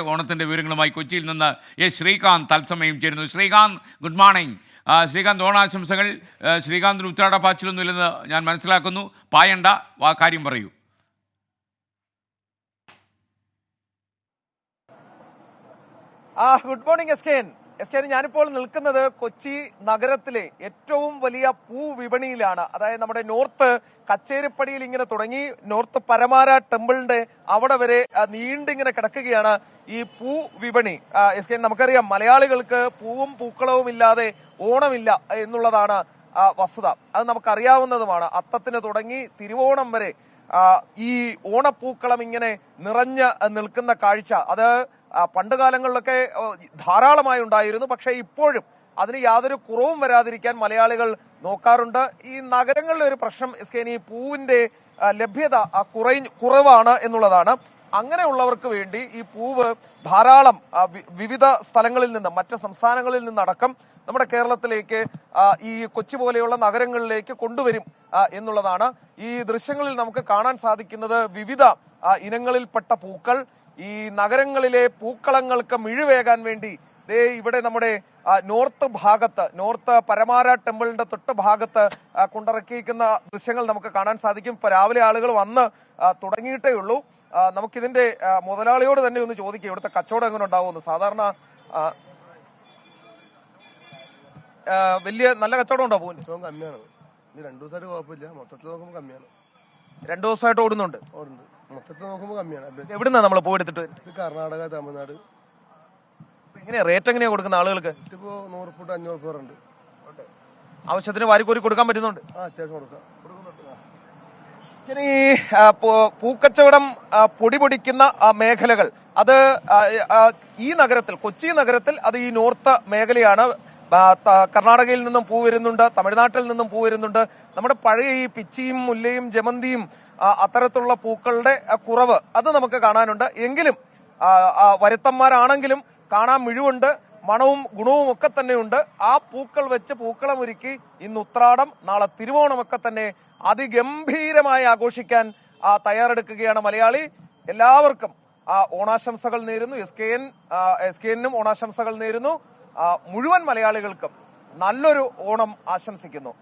ഓണത്തിന്റെ വിവരങ്ങളുമായി കൊച്ചിയിൽ നിന്ന് എ ശ്രീകാന്ത് തത്സമയം ചേരുന്നു. ശ്രീകാന്ത് ഗുഡ് മോർണിംഗ് ശ്രീകാന്ത് ഓണാശംസകൾ. ശ്രീകാന്തിന് ഉത്രാട പാച്ചിലൊന്നുമില്ലെന്ന് ഞാൻ മനസ്സിലാക്കുന്നു. പായണ്ട ആ കാര്യം പറയൂ. Good morning S K N. S K ഞാനിപ്പോൾ നിൽക്കുന്നത് കൊച്ചി നഗരത്തിലെ ഏറ്റവും വലിയ പൂ വിപണിയിലാണ്. അതായത് നമ്മുടെ നോർത്ത് കച്ചേരിപ്പടിയിൽ ഇങ്ങനെ തുടങ്ങി നോർത്ത് പരമാര ടെമ്പിളിന്റെ അവിടെ വരെ നീണ്ടിങ്ങനെ കിടക്കുകയാണ് ഈ പൂ വിപണി. എസ് കെ നമുക്കറിയാം മലയാളികൾക്ക് പൂവും പൂക്കളവും ഇല്ലാതെ ഓണമില്ല എന്നുള്ളതാണ് വസ്തുത. അത് നമുക്കറിയാവുന്നതുമാണ്. അത്തത്തിന് തുടങ്ങി തിരുവോണം വരെ ഈ ഓണപ്പൂക്കളം ഇങ്ങനെ നിറഞ്ഞ് നിൽക്കുന്ന കാഴ്ച. അത് പണ്ട് കാലങ്ങളിലൊക്കെ ധാരാളമായി ഉണ്ടായിരുന്നു. പക്ഷേ ഇപ്പോഴും അതിന് യാതൊരു കുറവും വരാതിരിക്കാൻ മലയാളികൾ നോക്കാറുണ്ട്. ഈ നഗരങ്ങളിലെ ഒരു പ്രശ്നം എസ് കെ ഈ പൂവിന്റെ ലഭ്യത കുറയി കുറവാണ് എന്നുള്ളതാണ്. അങ്ങനെയുള്ളവർക്ക് വേണ്ടി ഈ പൂവ് ധാരാളം വിവിധ സ്ഥലങ്ങളിൽ നിന്ന് മറ്റ് സംസ്ഥാനങ്ങളിൽ നിന്നടക്കം നമ്മുടെ കേരളത്തിലേക്ക് ഈ കൊച്ചി പോലെയുള്ള നഗരങ്ങളിലേക്ക് കൊണ്ടുവരും എന്നുള്ളതാണ്. ഈ ദൃശ്യങ്ങളിൽ നമുക്ക് കാണാൻ സാധിക്കുന്നത് വിവിധ ഇനങ്ങളിൽപ്പെട്ട പൂക്കൾ ഈ നഗരങ്ങളിലെ പൂക്കളങ്ങൾക്ക് മിഴിവേകാൻ വേണ്ടി ദേ ഇവിടെ നമ്മുടെ നോർത്ത് ഭാഗത്ത് നോർത്ത് പരമാര ടെമ്പിളിന്റെ തൊട്ട് ഭാഗത്ത് കൊണ്ടിറക്കിയിരിക്കുന്ന ദൃശ്യങ്ങൾ നമുക്ക് കാണാൻ സാധിക്കും. ഇപ്പൊ രാവിലെ ആളുകൾ വന്ന് തുടങ്ങിയിട്ടേ ഉള്ളൂ. നമുക്കിതിന്റെ മുതലാളിയോട് തന്നെ ഒന്ന് ചോദിക്കാം. ഇവിടുത്തെ കച്ചവടം എങ്ങനെ ഉണ്ടാവുമെന്ന്. സാധാരണ വലിയ നല്ല കച്ചവടം ഉണ്ടോ ഏറ്റവും കമ്മിയാണ്. രണ്ടു ദിവസമായിട്ട് കുഴപ്പമില്ല. മൊത്തത്തിൽ നോക്കുമ്പോൾ കമ്മിയാണ്. രണ്ടു ദിവസമായിട്ട് ഓടുന്നുണ്ട്. ഓടുന്നുണ്ട്. മൊത്തത്തിൽ നോക്കുമ്പോൾ കമ്മിയാണ്. എവിടുന്നാ നമ്മൾ പോയി എടുത്തിട്ട് വരുന്നത്? ഇത് കർണാടക തമിഴ്നാട്. എങ്ങനെയാ? റേറ്റ് എങ്ങനെയാ കൊടുക്കുന്ന ആളുകൾക്ക്? ഇതിപ്പോ നൂറ് ഫുട്ട് അഞ്ഞൂറ് പേർ ഉണ്ട്. ആവശ്യത്തിന് വാരിക്കോരി കൊടുക്കാൻ പറ്റുന്നുണ്ട്. ആ അത്യാവശ്യം കൊടുക്കാം. ഇനി ഈ ആ, പൂ- പൂക്കച്ചവടം ആ, പൊടി പൊടിക്കുന്ന ആ, മേഖലകൾ. അത് ആ, ആ, ഈ നഗരത്തിൽ കൊച്ചി നഗരത്തിൽ അത് ഈ നോർത്ത് മേഖലയാണ് കർണാടകയിൽ നിന്നും പൂ വരുന്നുണ്ട് തമിഴ്നാട്ടിൽ നിന്നും പൂ വരുന്നുണ്ട്. നമ്മുടെ പഴയ ഈ പിച്ചിയും മുല്ലയും ജമന്തിയും അത്തരത്തിലുള്ള പൂക്കളുടെ കുറവ് അത് നമുക്ക് കാണാനുണ്ട്. എങ്കിലും വരുത്തന്മാരാണെങ്കിലും കാണാൻ മിഴിവുണ്ട് മണവും ഗുണവും ഒക്കെ തന്നെയുണ്ട്. ആ പൂക്കൾ വെച്ച് പൂക്കളം ഒരുക്കി ഇന്ന് ഉത്രാടം നാളെ തിരുവോണം ഒക്കെ തന്നെ അതിഗംഭീരമായി ആഘോഷിക്കാൻ തയ്യാറെടുക്കുകയാണ് മലയാളി. എല്ലാവർക്കും ഓണാശംസകൾ നേരുന്നു. S K N S K എനും ഓണാശംസകൾ നേരുന്നു. മുഴുവൻ മലയാളികൾക്കും നല്ലൊരു ഓണം ആശംസിക്കുന്നു.